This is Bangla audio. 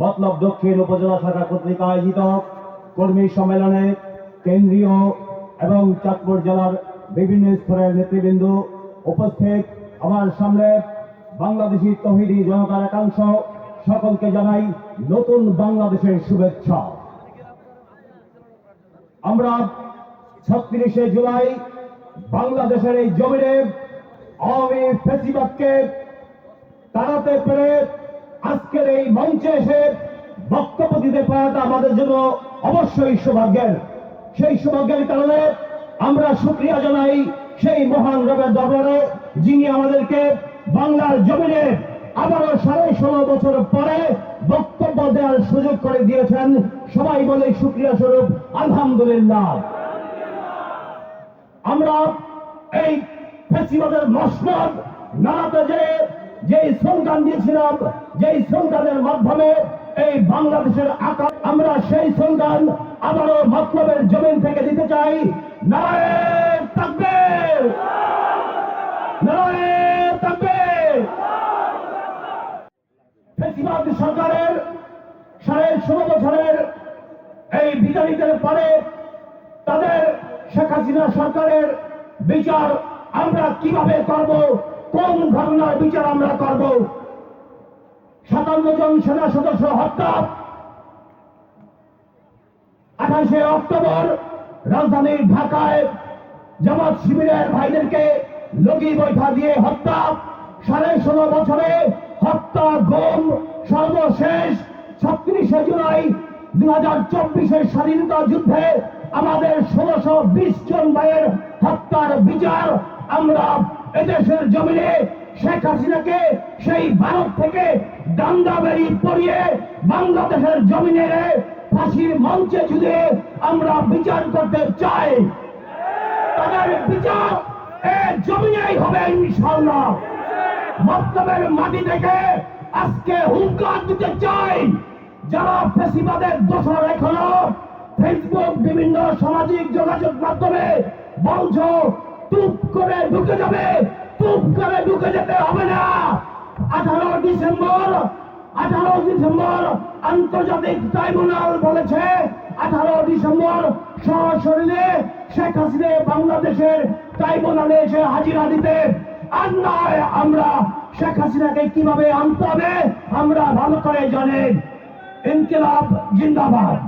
মতলব দক্ষিণ উপজেলা শাখা কর্তৃক আয়োজিত কর্মী সম্মেলনে কেন্দ্রীয় এবং চাঁদপুর জেলার বিভিন্ন স্তরের নেতৃবৃন্দ উপস্থিত। আমার সামনে বাংলাদেশি তহিদি জনতার একাংশ, সকলকে জানাই নতুন বাংলাদেশের শুভেচ্ছা। আমরা ছত্রিশে জুলাই বাংলাদেশের এই জমিনে আওয়ামী ফেসিবাদকে তাড়াতে পেরে আজকের এই মঞ্চে এসে বক্তব্য দিতে পারাটা আমাদের জন্য অবশ্যই সৌভাগ্যের। সেই সৌভাগ্যের কারণে আমরা সুক্রিয়া জানাই সেই মহান রবের দরবারে, যিনি আমাদেরকে বাংলার জমিনে আবারও সাড়ে ষোলো বছর পরে বক্তব্য দেওয়ার সুযোগ করে দিয়েছেন। সবাই বলে সুক্রিয়া স্বরূপ, আলহামদুলিল্লাহ। আমরা এই ফেসিবাদের মসনদ নাড়াতে যে যে স্লোগান দিয়েছিলাম যে স্লোগানের মাধ্যমে এই বাংলাদেশের আকার আমরা সেই স্লোগান আবারও মতলবের জমিন থেকে দিতে চাই। সরকারের সাড়ে ষোলো বছরের এই বিদায়ীদের পরে তাদের শেখ হাসিনা সরকারের বিচার আমরা কীভাবে করব? কোন ঘটনার বিচার আমরা করব? সাতান্ন জন সেনা সদস্য হত্যা। আঠাশে অক্টোবর রাজধানীর ঢাকায় জামাত শিবিরের ভাইদেরকে লগি বৈঠা দিয়ে হত্যা। সাড়ে ষোলো বছরে হত্যা গম। সর্বশেষ ছত্রিশে জুলাই দু হাজার চব্বিশের স্বাধীনতা যুদ্ধে আমাদের ষোলোশো বিশ জন ভাইয়ের হত্যার বিচার আমরা এদেশের জমিনে শেখ হাসিনাকে সেই ভারত থেকে ডান্ডা বেরি পরিয়ে বাংলাদেশের জমিনে ফাঁসির মঞ্চে জুড়ে আমরা বিচার করতে চাই। তাদের বিচার এ জমিনেই হবে ইনশাল্লাহ মক্তবের মাটি থেকে আজকে হুঙ্কার দিতে চাই। যারা ফেসিবাদের দোষর এখনও, ফেসবুক, বিভিন্ন সামাজিক যোগাযোগ মাধ্যমে বলছ টুপ করে ঢুকে যাবে। টুপ করে ঢুকে যেতে হবে না। আঠারো ডিসেম্বর আঠারো ডিসেম্বর আন্তর্জাতিক ট্রাইব্যুনাল বলেছে, আঠারো ডিসেম্বর সশরীরে শেখ হাসিনা বাংলাদেশের ট্রাইব্যুনালে এসে হাজিরা দিতে আর আমরা শেখ হাসিনাকে কীভাবে আনতে হবে, আমরা ভালো করে জানেন ইনকিলাব জিন্দাবাদ।